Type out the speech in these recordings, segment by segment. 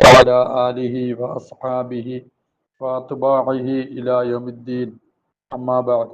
وعلى آله وأصحابه وأتباعه إلى يوم الدين أما بعد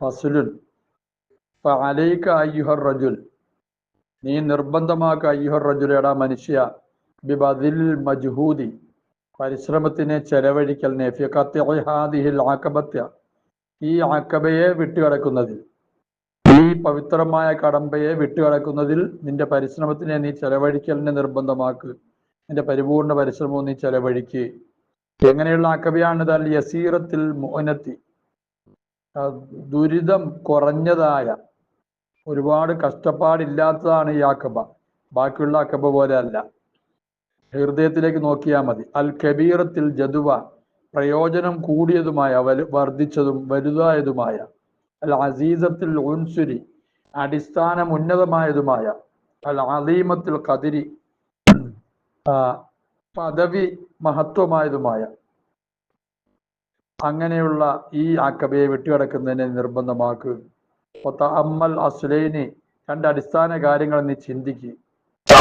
فصل فعليك أيها الرجل നീ നിർബന്ധമാക്ക അയ്യുഹർ റജുലടാ മനുഷ്യ ബിബദിൽ മജ്ഹൂദി പരിശ്രമത്തിനെ ചെലവഴിക്കൽ ഹാദിഹിൽ ആക്കബത്യ ഈ ആക്കബയെ വിട്ടുകിടക്കുന്നതിൽ ഈ പവിത്രമായ കടമ്പയെ വിട്ടുകടക്കുന്നതിൽ നിന്റെ പരിശ്രമത്തിനെ നീ ചെലവഴിക്കലിനെ നിർബന്ധമാക്ക്. നിന്റെ പരിപൂർണ പരിശ്രമവും നീ ചെലവഴിക്ക്. എങ്ങനെയുള്ള ആക്കവിയാണ് താൽ യസീറത്തിൽ മോനത്തി ദുരിതം കുറഞ്ഞതായ ഒരുപാട് കഷ്ടപ്പാടില്ലാത്തതാണ് ഈ ആക്കബ ബാക്കിയുള്ള അക്കബ പോലെ അല്ല. ഹൃദയത്തിലേക്ക് നോക്കിയാൽ മതി. അൽ കബീറത്തിൽ ജതുവ പ്രയോജനം കൂടിയതുമായ വലു വർദ്ധിച്ചതും വലുതായതുമായ അൽ അസീസത്തിൽ ഉൻസുരി അടിസ്ഥാനം ഉന്നതമായതുമായ അൽ അലീമത്തിൽ കതിരി പദവി മഹത്വമായതുമായ അങ്ങനെയുള്ള ഈ ആക്കബയെ വിട്ടുകിടക്കുന്നതിനെ നിർബന്ധമാക്കുക അമ്മൽ അസുലൈനി രണ്ട് അടിസ്ഥാന കാര്യങ്ങൾ നീ ചിന്തിക്കുക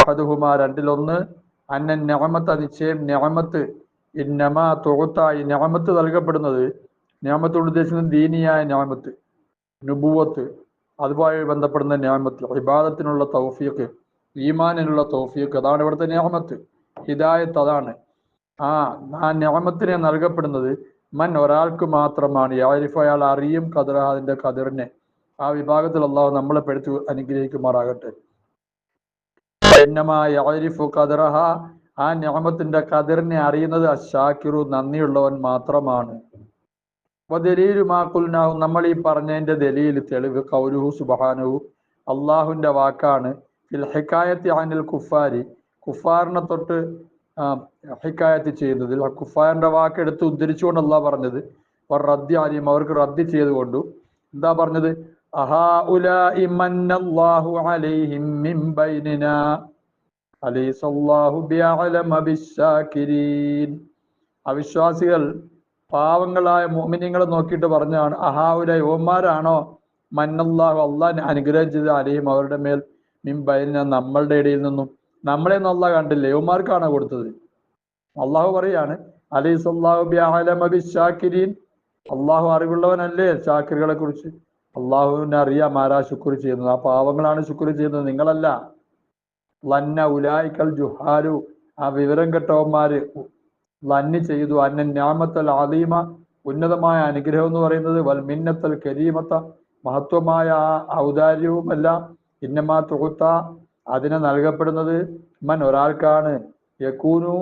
അതുഹുമാ രണ്ടിലൊന്ന് അന്നൻ ഞാമത്ത് നിശ്ചയം ഞാമത്ത് ഇന്നമാ തുകത്തായി ഞാമത്ത് നൽകപ്പെടുന്നത് ഞാമത്തോട് ഉദ്ദേശിക്കുന്നത് ദീനിയായ ഞാമത്ത് നുബുവത്ത് അതുമായി ബന്ധപ്പെടുന്ന ഞാമത്ത് ഇബാദത്തിനുള്ള തൗഫീഖ് ഈമാനിനുള്ള തൗഫീഖ് അതാണ് ഇവിടുത്തെ ഞാമത്ത് ഹിദായത്ത് അതാണ്. ആ ആ ഞാമത്തിനെ നൽകപ്പെടുന്നത് മൻ ഒരാൾക്ക് മാത്രമാണ്. യാരിഫ് അയാൾ അറിയും കതിർ അതിന്റെ കതിറിനെ ആ വിഭാഗത്തിൽ അള്ളാഹു നമ്മളെ പെടുത്തി അനുഗ്രഹിക്കുമാറാകട്ടെ. കദറഹ ആ ഞാമത്തിന്റെ കതിറിനെ അറിയുന്നത് അഷാക്കിറു നന്ദിയുള്ളവൻ മാത്രമാണ്. നമ്മൾ ഈ പറഞ്ഞതിന്റെ ദലീൽ തെളിവ് കൗരുഹു സുബഹാനുഹു അള്ളാഹുവിന്റെ വാക്കാണ്. ഫിൽ ഹിക്കായത്തി ആനിൽ കുഫാരി കുഫാറിനെ തൊട്ട് ഹിക്കായത്ത് ചെയ്യുന്നതിൽ. കുഫാറിന്റെ വാക്ക് എടുത്ത് ഉദ്ധരിച്ചുകൊണ്ട് അള്ളാഹ് പറഞ്ഞത്. അവർ റദ്ദി ആലിയും അവർക്ക് റദ്ദി ചെയ്തുകൊണ്ടു എന്താ പറഞ്ഞത്? അവിശ്വാസികൾ പാവങ്ങളായ മോമിനിങ്ങളെ നോക്കിയിട്ട് പറഞ്ഞാണ് അഹാവുല യുവന്മാരാണോ മന്നല്ലാഹു അള്ളാൻ അനുഗ്രഹം ചെയ്ത അലയും അവരുടെ മേൽ മിംബൈന നമ്മളുടെ ഇടയിൽ നിന്നും നമ്മളെ ഒന്നും അള്ളാഹ് കണ്ടില്ല? യുവന്മാർക്കാണോ കൊടുത്തത്? അള്ളാഹു പറയാണ് അലീസ് അള്ളാഹു അറിവുള്ളവനല്ലേ ഷാക്കിറുകളെ കുറിച്ച്? അള്ളാഹുവിനെ അറിയാം ആരാ ശുക്ർ ചെയ്യുന്നത്. ആ പാവങ്ങളാണ് ശുക്ർ ചെയ്യുന്നത്. നിങ്ങളല്ല. ലന്ന ഉലായിക്കൽ ജുഹാരു ആ വിവരം കെട്ടവന്മാര് ലന്നി ചെയ്തു. അന്ന ഞാമത്തൽ ആദീമ ഉന്നതമായ അനുഗ്രഹം എന്ന് പറയുന്നത് വൽ മിന്നത്തൽ കരീമത്ത മഹത്വമായ ഔദാര്യവുമല്ല ഇന്നമാ തുകുത്ത അതിനെ നൽകപ്പെടുന്നത്. മൻ ഒരാൾക്കാണ്. യക്കൂനു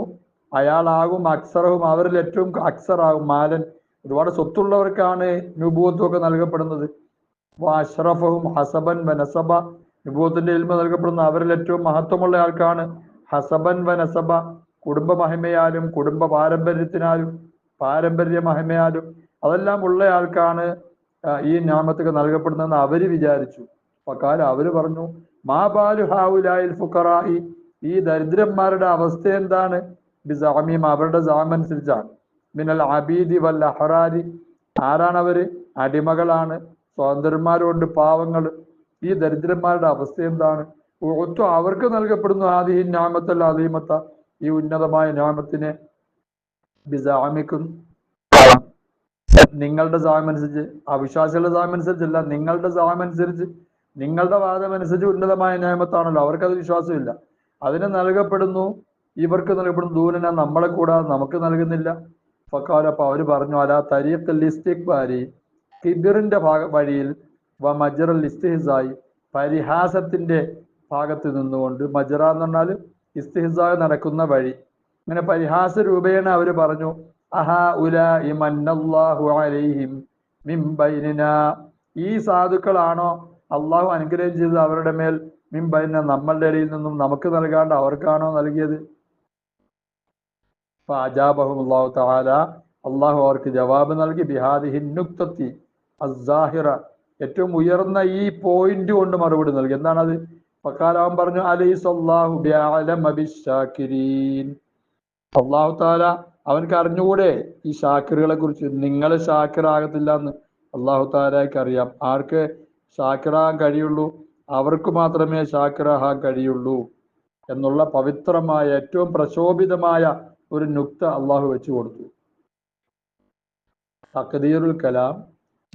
അയാളാകും അക്സറവും അവരിൽ ഏറ്റവും അക്സറാകും മാലൻ. ഒരുപാട് സ്വത്തുള്ളവർക്കാണ് നുബൂത്തും ഒക്കെ നൽകപ്പെടുന്നത് അഷ്റഫവും ഹസബൻ വനസബ വിഭവത്തിന്റെ ഇൽമ നൽകപ്പെടുന്ന അവരിൽ ഏറ്റവും മഹത്വമുള്ള ആൾക്കാണ്. ഹസബൻ വനസബ കുടുംബ മഹിമയാലും കുടുംബ പാരമ്പര്യത്തിനാലും പാരമ്പര്യ മഹിമയാലും അതെല്ലാം ഉള്ള ആൾക്കാണ് ഈ ഞാമത്തൊക്കെ നൽകപ്പെടുന്നതെന്ന് അവർ വിചാരിച്ചു. അക്കാലം അവർ പറഞ്ഞു മാ ബാലു ഹാവുലായിൽ ഫുക്കറായി ഈ ദരിദ്രന്മാരുടെ അവസ്ഥ എന്താണ്? ബിസാമീം അവരുടെ ജാമനുസരിച്ചാണ് മിനൽ അബീദി വൽ അഹറാരി. ആരാണ് അടിമകളാണ്. സ്വതന്ത്രന്മാരുണ്ട് പാവങ്ങൾ ഈ ദരിദ്രന്മാരുടെ അവസ്ഥ എന്താണ്? ഒത്തു അവർക്ക് നൽകപ്പെടുന്നു ആദ്യം ഞാമത്തല്ല അതീമത്ത ഈ ഉന്നതമായ ഞാമത്തിനെ ബിസാമിക്കും നിങ്ങളുടെ സാമനുസരിച്ച് അവിശ്വാസികളുടെ സാമനുസരിച്ചല്ല നിങ്ങളുടെ സാമനുസരിച്ച് നിങ്ങളുടെ വാദമനുസരിച്ച് ഉന്നതമായ നിയമത്താണല്ലോ അവർക്കത് വിശ്വാസമില്ല. അതിന് നൽകപ്പെടുന്നു ഇവർക്ക് നൽകപ്പെടുന്നു ദൂരന നമ്മളെ കൂടാതെ നമുക്ക് നൽകുന്നില്ല. ഫക്കാലപ്പ അവർ പറഞ്ഞു അല തരീഖ് ലിസ്റ്റിക് ബാരി കിബിറിന്റെ ഭാഗ വഴിയിൽ വ മജറൽ ഇസ്തിഹിസായി പരിഹാസത്തിന്റെ ഭാഗത്ത് നിന്നുകൊണ്ട് മജറ എന്ന് പറഞ്ഞാൽ ഇസ്തിഹിസായി നടക്കുന്ന വഴി. ഇങ്ങനെ പരിഹാസ രൂപേണ അവർ പറഞ്ഞു അഹാ ഉല ഇമന്നല്ലാഹു അലൈഹിം മിം ബൈനിന. ഈ സാധുക്കളാണോ അള്ളാഹു അനുഗ്രഹം ചെയ്ത് അവരുടെ മേൽ? മിംബൈന നമ്മളുടെ ഇടയിൽ നിന്നും നമുക്ക് നൽകാണ്ട് അവർക്കാണോ നൽകിയത്? അള്ളാഹു താല അള്ളാഹു അവർക്ക് ജവാബ് നൽകി ബിഹാദിഹി നുക്തത്തി അസാഹിറ ഏറ്റവും ഉയർന്ന ഈ പോയിന്റ് കൊണ്ട് മറുപടി നൽകി. എന്താണത്? ഫക്കാലാവൻ പറഞ്ഞു അള്ളാഹു താല അവൻക്ക് അറിഞ്ഞുകൂടെ ഈ ഷാക്കിറുകളെ കുറിച്ച്. നിങ്ങൾ ഷാക്കിറാകത്തില്ല എന്ന് അള്ളാഹു താലാക്ക് അറിയാം. ആർക്ക് ഷാക്കിറാകാൻ കഴിയുള്ളൂ അവർക്ക് മാത്രമേ ഷാക്കിറാകാൻ കഴിയുള്ളൂ എന്നുള്ള പവിത്രമായ ഏറ്റവും പ്രശോഭിതമായ ഒരു നുക്ത അള്ളാഹു വെച്ചു കൊടുത്തു. തക്തീറുൽ കലാം.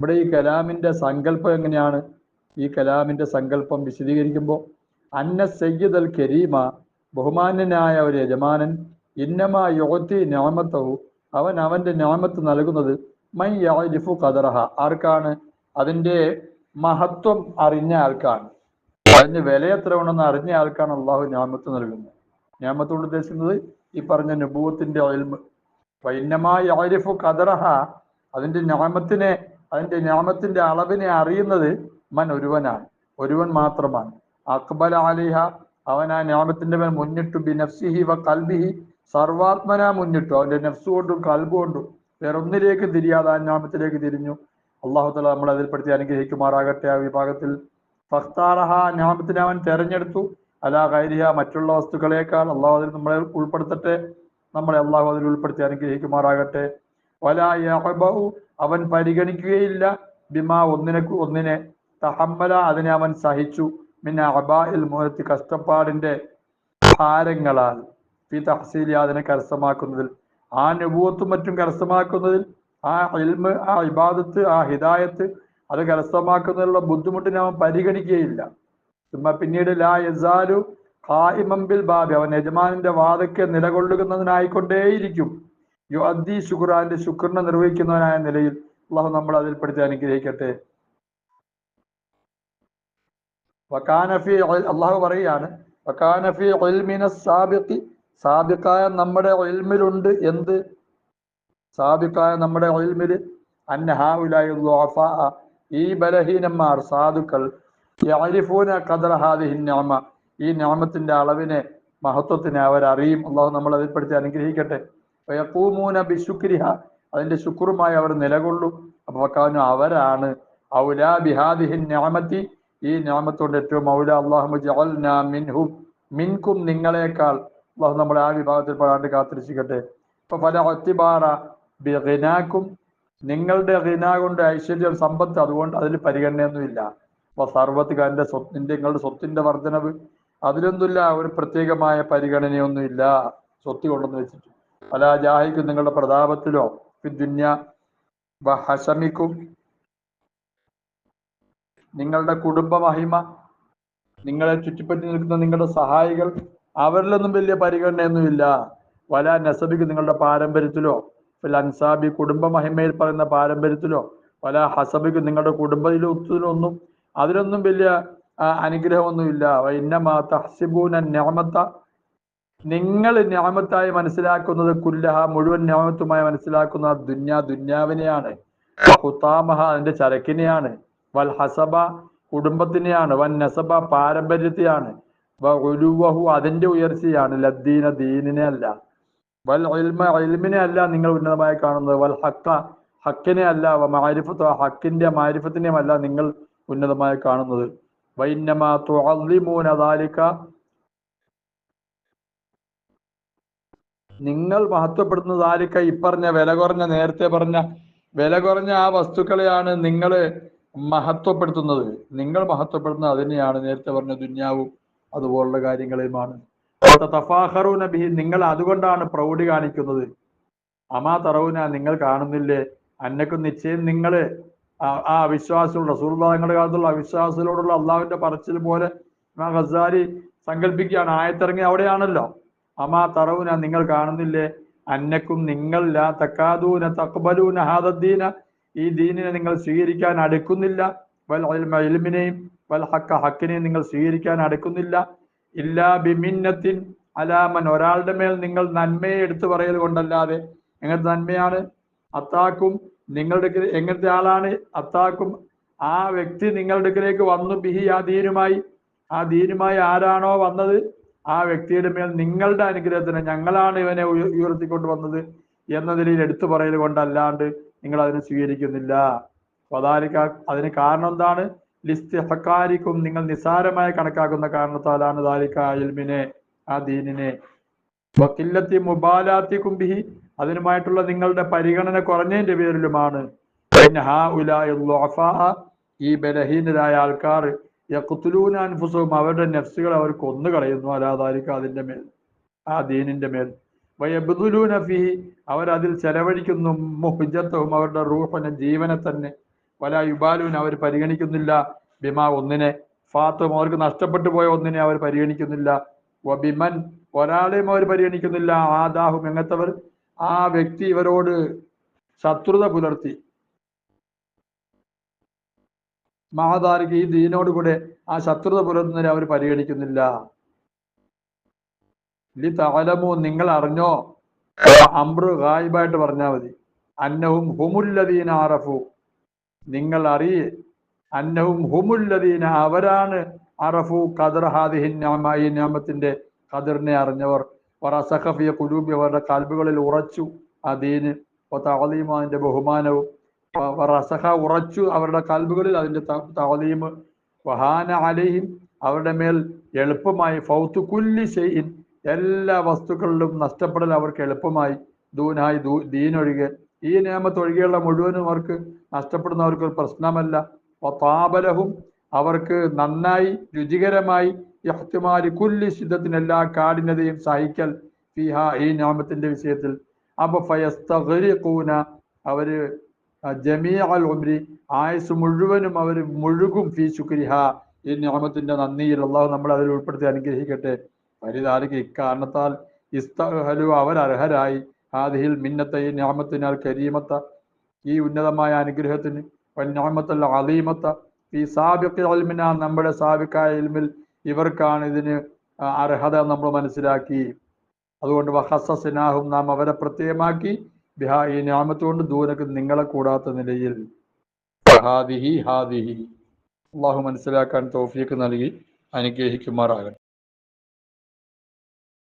ഇവിടെ ഈ കലാമിന്റെ സങ്കല്പം എങ്ങനെയാണ്? ഈ കലാമിന്റെ സങ്കല്പം വിശദീകരിക്കുമ്പോൾ അന്ന സയ്യിദ് അൽ കരീമ ബഹുമാന്യനായ ഒരു യജമാനൻ ഇന്നമ യോത്തി ന്യാമത്തവും അവൻ അവന്റെ ഞാമത്ത് നൽകുന്നത് മൈ യാലിഫു കദറഹ ആർക്കാണ്? അതിന്റെ മഹത്വം അറിഞ്ഞ ആൾക്കാണ്. അതിന്റെ വില എത്ര ഉണ്ടെന്ന് അറിഞ്ഞ ആൾക്കാണ് അള്ളാഹു ഞാമത്ത് നൽകുന്നത്. ന്യാമത്തോട് ഉദ്ദേശിക്കുന്നത് ഈ പറഞ്ഞ നുബൂവത്തിന്റെ ഒൽമ് വൈന്നമായ യാലിഫു കദറഹ അതിന്റെ ഞാമത്തിനെ അതിന്റെ ഞാമത്തിന്റെ അളവിനെ അറിയുന്നത് മൻ ഒരുവനാണ്. ഒരുവൻ മാത്രമാണ്. അക്ബൽ അലിഹ അവൻ ആ ഞാമത്തിന്റെ മേൽ മുന്നിട്ടു. ബി നഫ്സിഹി വ കൽബിഹി. സർവാത്മന മുന്നിട്ടു. അവന്റെ നഫ്സ് കൊണ്ടും കൽബ് കൊണ്ടും വേറൊന്നിലേക്ക് തിരിയാതെ ആ ഞാമത്തിലേക്ക് തിരിഞ്ഞു. അള്ളാഹു തല നമ്മൾ അതിൽപ്പെടുത്തി അനുഗ്രഹിക്കുമാറാകട്ടെ ആ വിഭാഗത്തിൽ. ഫസ്താറഹ ഞാമത്തിനെ അവൻ തെരഞ്ഞെടുത്തു. അലാ കൈരിഹ മറ്റുള്ള വസ്തുക്കളേക്കാൾ അള്ളാഹു അതിൽ നമ്മളെ ഉൾപ്പെടുത്തട്ടെ. നമ്മളെ അള്ളാഹു അതിൽ ഉൾപ്പെടുത്തി അനുഗ്രഹിക്കുമാറാകട്ടെ. യഹബഹു അവൻ പരിഗണിക്കുകയില്ല. ബിമാ ഒന്നിനെ ഒന്നിനെ. തഹമ്മല അതിനെ അവൻ സഹിച്ചു. മുഹത്തി കഷ്ടപ്പാടിന്റെ ഭാരങ്ങളാൽ ഫി തഹസീലി അതിനെ കരസ്ഥമാക്കുന്നതിൽ ആ നുപൂവത്തും മറ്റും കരസ്ഥമാക്കുന്നതിൽ ആ ഇൽമ് ആ ഇബാദത്ത് ആ ഹിദായത്ത് അത് കരസ്ഥമാക്കുന്നതിനുള്ള ബുദ്ധിമുട്ടിനെ അവൻ പരിഗണിക്കുകയില്ല. ചുമ്മാ പിന്നീട് ലാ യസാലു ഖായിമംബിൽ ബാബി. അവൻ യജമാനിന്റെ വാദക്കെ നിലകൊള്ളുന്നതിനായിക്കൊണ്ടേയിരിക്കും യു അദ്ദി ശുക്രാന്റെ ശുക്രനെ നിർവഹിക്കുന്നവനായ നിലയിൽ അള്ളാഹു നമ്മൾ അതിൽപ്പെടുത്തി അനുഗ്രഹിക്കട്ടെ. അള്ളാഹു പറയുകയാണ് സാബിഖി സാബിക്കായ നമ്മുടെ ഒൽമിലുണ്ട് എന്ത്? സാബിക്കായ നമ്മുടെ ഒൽമിൽ അന്നഹാവുലായി ഈ ബലഹീനന്മാർ സാധുക്കൾ ഈ ഞാമത്തിന്റെ അളവിനെ മഹത്വത്തിനെ അവരറിയും. അള്ളാഹു നമ്മൾ അതിൽപ്പെടുത്തി അനുഗ്രഹിക്കട്ടെ. യക്കൂമൂന ബിശുക്രിഹ അതിന്റെ ശുക്രുമായി അവർ നിലകൊള്ളും. അപ്പൊ അവരാണ് ഔലാ ബിഹാദിഹിൻ നിഅമത്തി ഈ നിയമത്തോട് ഏറ്റവും മൗല അള്ളാഹു മിൻകും നിങ്ങളെക്കാൾ അള്ളാഹു നമ്മളെ ആ വിഭാഗത്തിൽ പെടാണ്ട് കാത്തിരിച്ചിക്കട്ടെ ഇപ്പൊ പല ഒത്തിബാറ ബിഗിനാക്കും. നിങ്ങളുടെ ഗിന കൊണ്ട് ഐശ്വര്യം സമ്പത്ത് അതുകൊണ്ട് അതിൽ പരിഗണനയൊന്നുമില്ല അപ്പൊ സർവത്തുകാരന്റെ സ്വത്തിന്റെ നിങ്ങളുടെ സ്വത്തിന്റെ വർധനവ് അതിലൊന്നുമില്ല ഒരു പ്രത്യേകമായ പരിഗണനയൊന്നുമില്ല സ്വത്ത് കൊണ്ടെന്ന് വെച്ചിട്ട്. പല ജാഹിക്കും നിങ്ങളുടെ പ്രതാപത്തിലോ ദുന്യ ഹസമിക്കും നിങ്ങളുടെ കുടുംബ മഹിമ നിങ്ങളെ ചുറ്റിപ്പറ്റി നിൽക്കുന്ന നിങ്ങളുടെ സഹായികൾ അവരിലൊന്നും വലിയ പരിഗണനയൊന്നുമില്ല. വല നസബിക്ക് നിങ്ങളുടെ പാരമ്പര്യത്തിലോ ഫിൽ അൻസാബി കുടുംബ മഹിമയിൽ പറയുന്ന പാരമ്പര്യത്തിലോ വല ഹസബിക്ക് നിങ്ങളുടെ കുടുംബത്തിലോ ഒന്നും അതിലൊന്നും വലിയ അനുഗ്രഹമൊന്നുമില്ല. ഇന്നമാ തഹ്സിബൂന ഞാമത്ത നിങ്ങൾ ഞാമത്തായി മനസ്സിലാക്കുന്നത് കുല്ലഹ മുഴുവൻ ഞാമത്തുമായി മനസ്സിലാക്കുന്ന ദുന്യ ദുന്യാവിനെയാണ്. ഹുത്താമഹ അതിന്റെ ചരക്കിനെയാണ്. വൽ ഹസബ കുടുംബത്തിനെയാണ് വൻ നസബ പാരമ്പര്യത്തെയാണ്. വലുവഹു അതിന്റെ ഉയർച്ചയാണ്. ലദ്ദീന ദീനിനെ അല്ല. വൽ ഇൽമ ഇൽമിനെ അല്ല നിങ്ങൾ ഉന്നതമായി കാണുന്നത്. വൽ ഹക്ക ഹക്കിനെ അല്ല. മാരിഫത്ത് ഹക്കിന്റെ മാരിഫത്തിനെയും അല്ല നിങ്ങൾ ഉന്നതമായി കാണുന്നത്. വൈന്നമാ തുഅല്ലിമൂന നിങ്ങൾ മഹത്വപ്പെടുന്ന ആരിക്ക ഇപ്പറഞ്ഞ വില കുറഞ്ഞ നേരത്തെ പറഞ്ഞ വില കുറഞ്ഞ ആ വസ്തുക്കളെയാണ് നിങ്ങൾ മഹത്വപ്പെടുത്തുന്നത്. നിങ്ങൾ മഹത്വപ്പെടുന്നത് അതിനെയാണ്. നേരത്തെ പറഞ്ഞ ദുന്യാവും അതുപോലുള്ള കാര്യങ്ങളെയുമാണ്. തഫാഹറൂന ബിഹി നിങ്ങൾ അതുകൊണ്ടാണ് പ്രൗഢി കാണിക്കുന്നത്. അമാ തറവുന നിങ്ങൾ കാണുന്നില്ലേ? അന്നക്കും നിശ്ചയം നിങ്ങൾ ആ അവിശ്വാസികളുടെ റസൂർദാങ്ങളുടെ കാലത്തുള്ള അവിശ്വാസികളോടുള്ള അള്ളാഹുവിന്റെ പറച്ചിൽ പോലെ ഹസാരി സങ്കല്പിക്കുകയാണ് ആയത്തിറങ്ങി അവിടെയാണല്ലോ. അമാ തറവുന നിങ്ങൾ കാണുന്നില്ലേ? അന്നക്കും നിങ്ങൾ ലാ തക്കാദൂന തക്ബലൂന ഹാദദ്ദീന ഈ ദീനിനെ നിങ്ങൾ സ്വീകരിക്കാൻ അടുക്കുന്നില്ല. വൽ ഇൽമ ഇൽമിനെയും വൽ ഹക്ക ഹക്കിനെയും നിങ്ങൾ സ്വീകരിക്കാൻ അടുക്കുന്നില്ല. ഇല്ലാ ബിമിന്നത്തിൻ അലാമൻ ഒരാളുടെ മേൽ നിങ്ങൾ നന്മയെ എടുത്തു പറയൽ കൊണ്ടല്ലാതെ എങ്ങനത്തെ നന്മയാണ്? അത്താക്കും നിങ്ങളുടെ എങ്ങനത്തെ ആളാണ്? അത്താക്കും ആ വ്യക്തി നിങ്ങളുടെ അടുക്കലേക്ക് വന്നു ബിഹി ആ ദീനുമായി. ആ ദീനുമായി ആരാണോ വന്നത്? ആ വ്യക്തിയുടെ മേൽ നിങ്ങളുടെ അനുഗ്രഹത്തിന് ഞങ്ങളാണ് ഇവനെ ഉയ- ഉയർത്തിക്കൊണ്ട് വന്നത്. എന്ന നിലയിൽ എടുത്തു പറയൽ കൊണ്ടല്ലാണ്ട് നിങ്ങൾ അതിനെ സ്വീകരിക്കുന്നില്ല. വതാലിക്ക അതിന് കാരണം എന്താണ്? ലിസ്തിഹക്കാരിക്കും നിങ്ങൾ നിസാരമായി കണക്കാക്കുന്ന കാരണത്താലാണ് ദാലിക്ക അൽമിനെ ആ ദീനിനെ. വക്കില്ലത്തി മുബാലാത്തി കുംബിഹി അതിനുമായിട്ടുള്ള നിങ്ങളുടെ പരിഗണന കുറഞ്ഞതിന്റെ പേരിലുമാണ്. ഈ ബലഹീനരായ ആൾക്കാർ അൻഫുസഹും അവരുടെ നെഫ്സുകൾ അവർ കൊന്നു കളയുന്നു അലാദാലിക്ക അതിന്റെ മേൽ ആ ദീനിന്റെ മേൽ. അവർ അതിൽ ചെലവഴിക്കുന്നു. മുഹുജത്വവും അവരുടെ റൂഹന ജീവനെ തന്നെ. വല യുബാലുവിന് അവർ പരിഗണിക്കുന്നില്ല. ബിമാ ഒന്നിനെ. ഫാത്തും അവർക്ക് നഷ്ടപ്പെട്ടു പോയ ഒന്നിനെ അവർ പരിഗണിക്കുന്നില്ല. ബിമൻ ഒരാളെയും അവർ പരിഗണിക്കുന്നില്ല. ആദാഹും എങ്ങത്തവർ? ആ വ്യക്തി ഇവരോട് ശത്രുത പുലർത്തി. മഹാദാരിക്ക് ഈ ദീനോട് കൂടെ ആ ശത്രുത പുലർത്തുന്നതിനെ അവർ പരിഗണിക്കുന്നില്ല. ലി തലമു നിങ്ങൾ അറിഞ്ഞോ? അമ്രു ഗായിബായിട്ട് പറഞ്ഞാൽ മതി. അന്നവും ഹുമുല്ലദീന അറഫു. നിങ്ങൾ അറിയേ അന്നവും ഹുമുല്ലദീന അവരാണ് അറഫു ഖദർ ഹാദിഹിൻ നാമ ഈ നാമത്തിന്റെ ഖദറിനെ അറിഞ്ഞവർ. വറസഖഫിയ കുലൂബി അവരുടെ കാൽബുകളിൽ ഉറച്ചു ആ ദീന്. താളീമ അതിന്റെ ബഹുമാനവും. വറസഖ ഉറച്ചു അവരുടെ കാൽബുകളിൽ അതിന്റെ താളീമ് വഹാന അലിഹിൻ അവരുടെ മേൽ എളുപ്പമായി ഫൗത്തു കുല്ലി ഷെയ്ൻ എല്ലാ വസ്തുക്കളിലും നഷ്ടപ്പെടൽ അവർക്ക് എളുപ്പമായി. ദൂനായി ദൂ ദീനൊഴികെ. ഈ നിയമത്തൊഴികെയുള്ള മുഴുവനും അവർക്ക് നഷ്ടപ്പെടുന്നവർക്ക് ഒരു പ്രശ്നമല്ല. താപലഹും അവർക്ക് നന്നായി രുചികരമായി യഹ്തിമാലി കുല്ലി സിദ്ധത്തിന് എല്ലാ കാഠിനതയും സഹിക്കൽ ഫിഹ ഈ നിയമത്തിന്റെ വിഷയത്തിൽ. അപ്പൊ ഫയസ്തഗരിഖൂന അവർ ജമീഅൽ ഉംരി ആയുസ് മുഴുവനും അവർ മുഴുകും ഫി ശുക്രിഹ. ഈ നിയമത്തിന്റെ നന്ദിയിൽ അള്ളാഹു നമ്മളെ അതിൽ ഉൾപ്പെടുത്തി അനുഗ്രഹിക്കട്ടെ. പരിതാലിക്ക് ഇക്കാരണത്താൽ ഇസ്തഹലു അവർ അർഹരായി ഹാദിഹിൽ മിന്നത്ത ഈ ഞാമത്തിനാൽ കരീമത്ത ഈ ഉന്നതമായ അനുഗ്രഹത്തിന് ഞാമത്തല്ല അലീമത്ത ഈ സാബിഖ് അൽമിന നമ്മുടെ സാബിക്കായ ഇൽമിൽ ഇവർക്കാണ് ഇതിന് അർഹത നമ്മൾ മനസ്സിലാക്കി. അതുകൊണ്ട് വഹസസിനാഹും നാം അവരെ പ്രത്യേകമാക്കി ബിഹാ ഈ ഞാമത്ത് കൊണ്ട് ദൂരക്ക് നിങ്ങളെ കൂടാത്ത നിലയിൽ. ഹാദിഹി ഹാദിഹി. അള്ളാഹു മനസ്സിലാക്കാൻ തോഫിയൊക്കെ നൽകി അനുഗ്രഹിക്കുമാറാകട്ടെ.